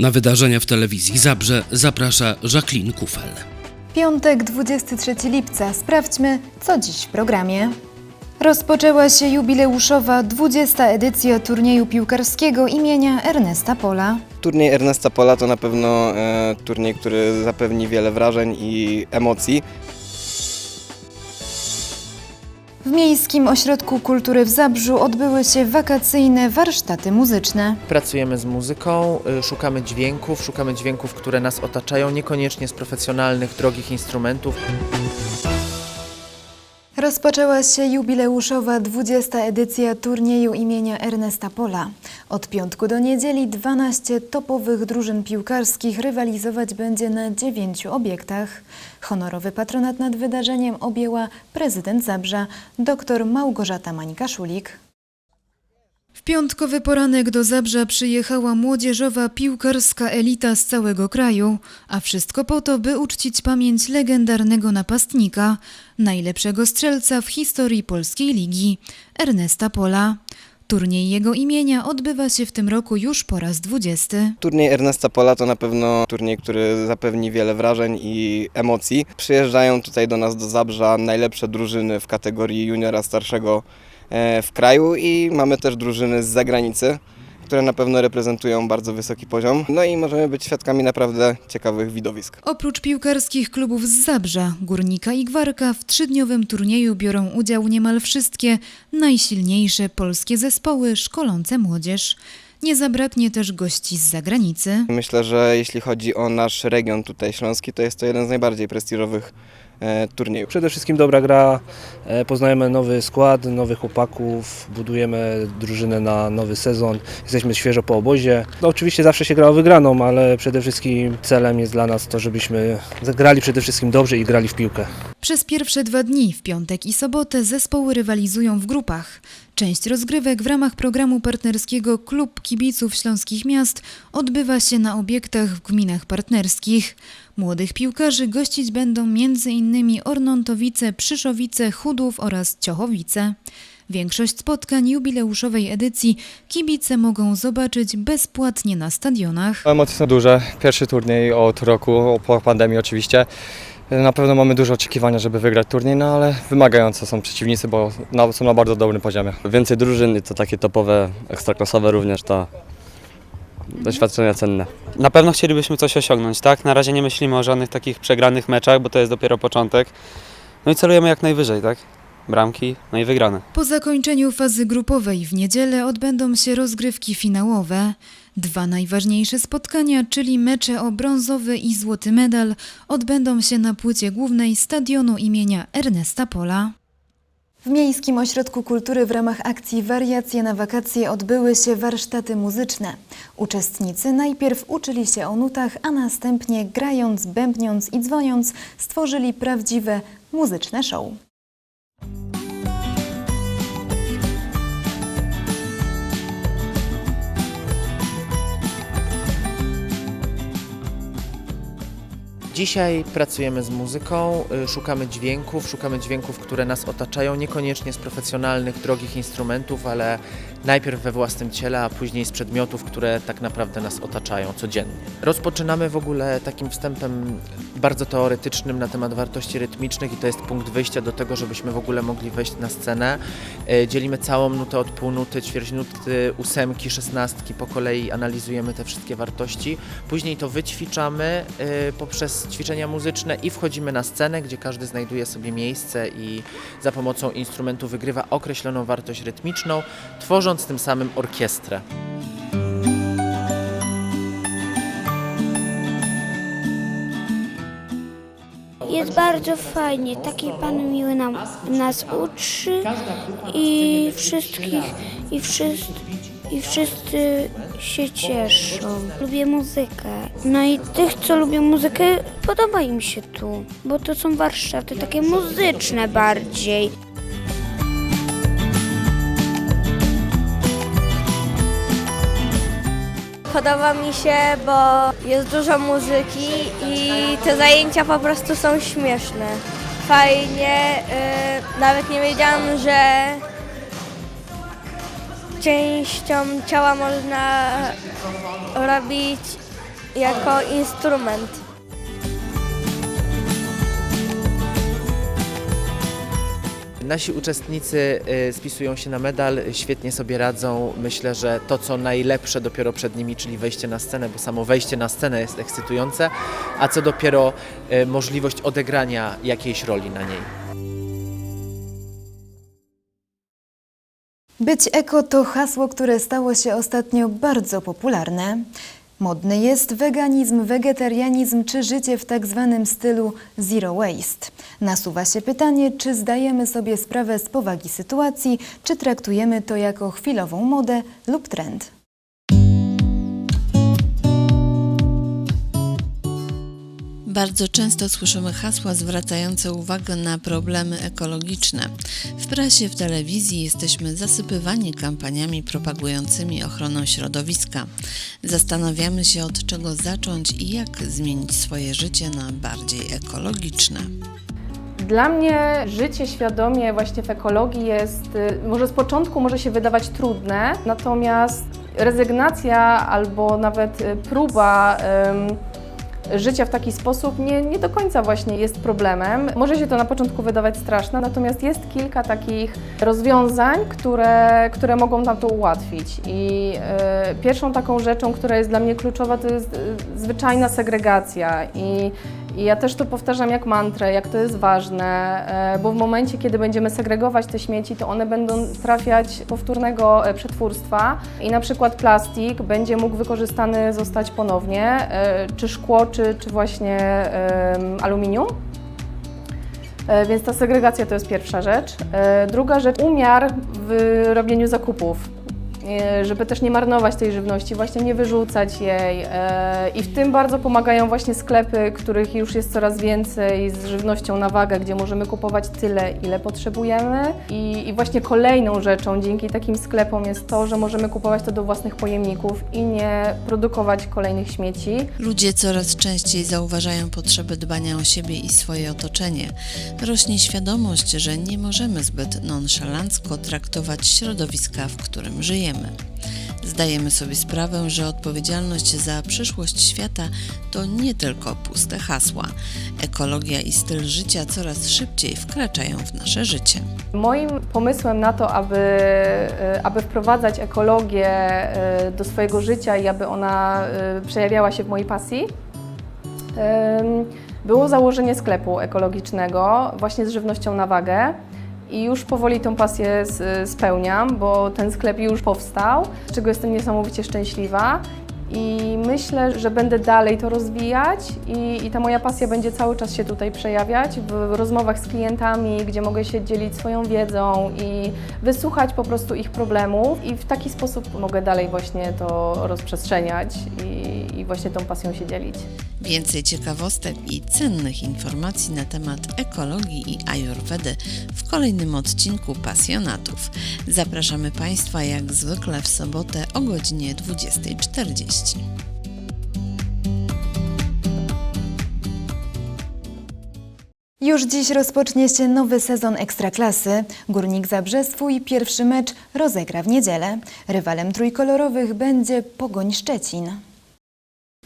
Na wydarzenia w telewizji Zabrze zaprasza Jacqueline Kufel. Piątek, 23 lipca. Sprawdźmy, co dziś w programie. Rozpoczęła się jubileuszowa 20. edycja turnieju piłkarskiego imienia Ernesta Pola. Turniej Ernesta Pola to na pewno e, turniej, który zapewni wiele wrażeń i emocji. W Miejskim Ośrodku Kultury w Zabrzu odbyły się wakacyjne warsztaty muzyczne. Pracujemy z muzyką, y, szukamy dźwięków, szukamy dźwięków, które nas otaczają, niekoniecznie z profesjonalnych, drogich instrumentów. Rozpoczęła się jubileuszowa 20. edycja turnieju imienia Ernesta Pola. Od piątku do niedzieli 12 topowych drużyn piłkarskich rywalizować będzie na dziewięciu obiektach. Honorowy patronat nad wydarzeniem objęła prezydent Zabrza, dr Małgorzata Mańka-Szulik. W piątkowy poranek do Zabrza przyjechała młodzieżowa piłkarska elita z całego kraju, a wszystko po to, by uczcić pamięć legendarnego napastnika, najlepszego strzelca w historii polskiej ligi, Ernesta Pola. Turniej jego imienia odbywa się w tym roku już po raz 20. Turniej Ernesta Pola to na pewno turniej, który zapewni wiele wrażeń i emocji. Przyjeżdżają tutaj do nas do Zabrza najlepsze drużyny w kategorii juniora starszego w kraju i mamy też drużyny z zagranicy, które na pewno reprezentują bardzo wysoki poziom. No i możemy być świadkami naprawdę ciekawych widowisk. Oprócz piłkarskich klubów z Zabrza, Górnika i Gwarka w trzydniowym turnieju biorą udział niemal wszystkie najsilniejsze polskie zespoły szkolące młodzież. Nie zabraknie też gości z zagranicy. Myślę, że jeśli chodzi o nasz region tutaj śląski, to jest to jeden z najbardziej prestiżowych e, turniejów. Przede wszystkim dobra gra, e, poznajemy nowy skład, nowych chłopaków, budujemy drużynę na nowy sezon, jesteśmy świeżo po obozie. No, oczywiście zawsze się gra o wygraną, ale przede wszystkim celem jest dla nas to, żebyśmy grali przede wszystkim dobrze i grali w piłkę. Przez pierwsze dwa dni, w piątek i sobotę, zespoły rywalizują w grupach. Część rozgrywek w ramach programu partnerskiego Klub Kibiców Śląskich Miast odbywa się na obiektach w gminach partnerskich. Młodych piłkarzy gościć będą m.in. Ornontowice, Przyszowice, Chudów oraz Ciochowice. Większość spotkań jubileuszowej edycji kibice mogą zobaczyć bezpłatnie na stadionach. Emocje są duże. Pierwszy turniej od roku, po pandemii oczywiście. Na pewno mamy duże oczekiwania, żeby wygrać turniej, no ale wymagające są przeciwnicy, bo na, są na bardzo dobrym poziomie. Więcej drużyn i to takie topowe, ekstraklasowe również to doświadczenia cenne. Na pewno chcielibyśmy coś osiągnąć, tak? Na razie nie myślimy o żadnych takich przegranych meczach, bo to jest dopiero początek. No i celujemy jak najwyżej, tak? Bramki, no i wygrane. Po zakończeniu fazy grupowej w niedzielę odbędą się rozgrywki finałowe. Dwa najważniejsze spotkania, czyli mecze o brązowy i złoty medal, odbędą się na płycie głównej stadionu imienia Ernesta Pola. W Miejskim Ośrodku Kultury w ramach akcji Wariacje na wakacje odbyły się warsztaty muzyczne. Uczestnicy najpierw uczyli się o nutach, a następnie grając, bębniąc i dzwoniąc stworzyli prawdziwe muzyczne show. Dzisiaj pracujemy z muzyką, y, szukamy dźwięków, szukamy dźwięków, które nas otaczają, niekoniecznie z profesjonalnych, drogich instrumentów, ale najpierw we własnym ciele, a później z przedmiotów, które tak naprawdę nas otaczają codziennie. Rozpoczynamy w ogóle takim wstępem bardzo teoretycznym na temat wartości rytmicznych i to jest punkt wyjścia do tego, żebyśmy w ogóle mogli wejść na scenę. Y, Dzielimy całą nutę od półnuty, ćwierćnuty, ósemki, szesnastki, po kolei analizujemy te wszystkie wartości. Później to wyćwiczamy y, poprzez ćwiczenia muzyczne i wchodzimy na scenę, gdzie każdy znajduje sobie miejsce i za pomocą instrumentu wygrywa określoną wartość rytmiczną, tworząc tym samym orkiestrę. Jest bardzo fajnie, taki pan miły nam, nas uczy i wszystkich i wszyscy, i wszyscy się cieszą. Lubię muzykę. No i tych, co lubią muzykę, podoba im się tu, bo to są warsztaty takie muzyczne bardziej. Podoba mi się, bo jest dużo muzyki i te zajęcia po prostu są śmieszne. Fajnie, y, nawet nie wiedziałam, że częścią ciała można robić jako instrument. Nasi uczestnicy y, spisują się na medal, świetnie sobie radzą. Myślę, że to co najlepsze dopiero przed nimi, czyli wejście na scenę, bo samo wejście na scenę jest ekscytujące, a co dopiero y, możliwość odegrania jakiejś roli na niej. Być eko to hasło, które stało się ostatnio bardzo popularne. Modny jest weganizm, wegetarianizm czy życie w tak zwanym stylu zero waste. Nasuwa się pytanie, czy zdajemy sobie sprawę z powagi sytuacji, czy traktujemy to jako chwilową modę lub trend. Bardzo często słyszymy hasła zwracające uwagę na problemy ekologiczne. W prasie, w telewizji jesteśmy zasypywani kampaniami propagującymi ochronę środowiska. Zastanawiamy się od czego zacząć i jak zmienić swoje życie na bardziej ekologiczne. Dla mnie życie świadomie właśnie w ekologii jest, y, może z początku może się wydawać trudne, natomiast rezygnacja albo nawet y, próba życia w taki sposób nie, nie do końca właśnie jest problemem. Może się to na początku wydawać straszne, natomiast jest kilka takich rozwiązań, które, które mogą nam to ułatwić. I y, pierwszą taką rzeczą, która jest dla mnie kluczowa, to jest y, zwyczajna segregacja. I, I ja też to powtarzam jak mantrę, jak to jest ważne, e, bo w momencie, kiedy będziemy segregować te śmieci, to one będą trafiać powtórnego e, przetwórstwa i na przykład plastik będzie mógł wykorzystany zostać ponownie, e, czy szkło, czy, czy właśnie aluminium. Więc ta segregacja to jest pierwsza rzecz. Druga rzecz, umiar w robieniu zakupów, żeby też nie marnować tej żywności, właśnie nie wyrzucać jej. E, I w tym bardzo pomagają właśnie sklepy, których już jest coraz więcej z żywnością na wagę, gdzie możemy kupować tyle, ile potrzebujemy. I, I właśnie kolejną rzeczą dzięki takim sklepom jest to, że możemy kupować to do własnych pojemników i nie produkować kolejnych śmieci. Ludzie coraz częściej zauważają potrzebę dbania o siebie i swoje otoczenie. Rośnie świadomość, że nie możemy zbyt nonszalancko traktować środowiska, w którym żyjemy. Zdajemy sobie sprawę, że odpowiedzialność za przyszłość świata to nie tylko puste hasła. Ekologia i styl życia coraz szybciej wkraczają w nasze życie. Moim pomysłem na to, aby, e, aby wprowadzać ekologię e, do swojego życia i aby ona e, przejawiała się w mojej pasji, było założenie sklepu ekologicznego właśnie z żywnością na wagę. I już powoli tą pasję spełniam, bo ten sklep już powstał, z czego jestem niesamowicie szczęśliwa. I myślę, że będę dalej to rozwijać i, i ta moja pasja będzie cały czas się tutaj przejawiać w rozmowach z klientami, gdzie mogę się dzielić swoją wiedzą i wysłuchać po prostu ich problemów i w taki sposób mogę dalej właśnie to rozprzestrzeniać i, i właśnie tą pasją się dzielić. Więcej ciekawostek i cennych informacji na temat ekologii i ajurwedy w kolejnym odcinku Pasjonatów. Zapraszamy Państwa jak zwykle w sobotę o godzinie 20.40. Już dziś rozpocznie się nowy sezon Ekstraklasy. Górnik Zabrze swój pierwszy mecz rozegra w niedzielę. Rywalem trójkolorowych będzie Pogoń Szczecin.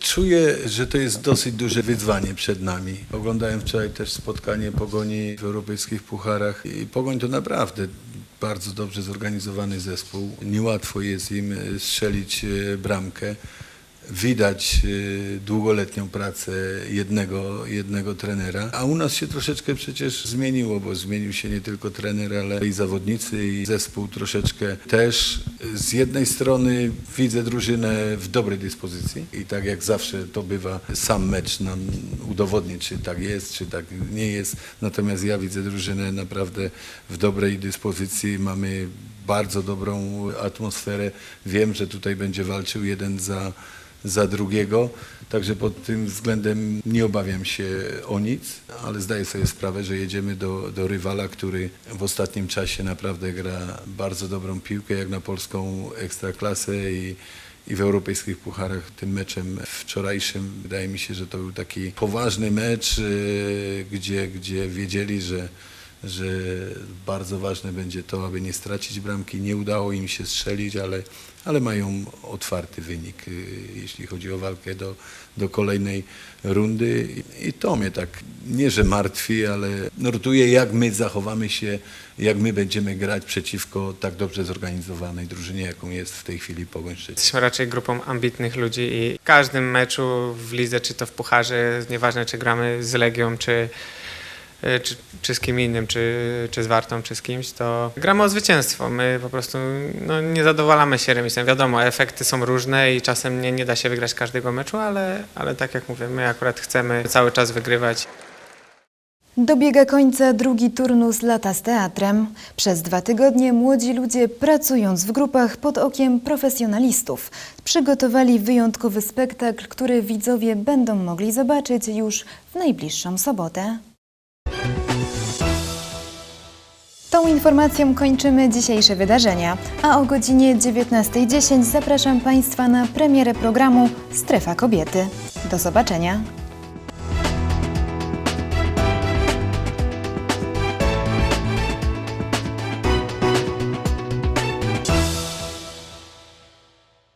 Czuję, że to jest dosyć duże wyzwanie przed nami. Oglądałem wczoraj też spotkanie Pogoni w europejskich pucharach i Pogoń to naprawdę bardzo dobrze zorganizowany zespół. Niełatwo jest im strzelić e, bramkę. Widać e, długoletnią pracę jednego, jednego trenera, a u nas się troszeczkę przecież zmieniło, bo zmienił się nie tylko trener, ale i zawodnicy i zespół troszeczkę też. Z jednej strony widzę drużynę w dobrej dyspozycji i tak jak zawsze to bywa, sam mecz nam udowodni, czy tak jest, czy tak nie jest. Natomiast ja widzę drużynę naprawdę w dobrej dyspozycji. Mamy bardzo dobrą atmosferę. Wiem, że tutaj będzie walczył jeden za, za drugiego. Także pod tym względem nie obawiam się o nic, ale zdaję sobie sprawę, że jedziemy do, do rywala, który w ostatnim czasie naprawdę gra bardzo dobrą piłkę, jak na polską ekstraklasę i, i w europejskich pucharach. Tym meczem wczorajszym wydaje mi się, że to był taki poważny mecz, e, gdzie, gdzie wiedzieli, że że bardzo ważne będzie to, aby nie stracić bramki. Nie udało im się strzelić, ale, ale mają otwarty wynik, y, jeśli chodzi o walkę do, do kolejnej rundy. I to mnie tak nie, że martwi, ale nurtuje, jak my zachowamy się, jak my będziemy grać przeciwko tak dobrze zorganizowanej drużynie, jaką jest w tej chwili Pogoń Szczecin. Jesteśmy raczej grupą ambitnych ludzi i w każdym meczu w lidze, czy to w pucharze, nieważne czy gramy z Legią, czy, czy, czy z kim innym, czy, czy z Wartą, czy z kimś, to gramy o zwycięstwo. My po prostu no, nie zadowalamy się remisem. Wiadomo, efekty są różne i czasem nie, nie da się wygrać każdego meczu, ale, ale tak jak mówię, my akurat chcemy cały czas wygrywać. Dobiega końca drugi turnus Lata z Teatrem. Przez dwa tygodnie młodzi ludzie, pracując w grupach pod okiem profesjonalistów, przygotowali wyjątkowy spektakl, który widzowie będą mogli zobaczyć już w najbliższą sobotę. Tą informacją kończymy dzisiejsze wydarzenia, a o godzinie 19.10 zapraszam Państwa na premierę programu Strefa Kobiety. Do zobaczenia!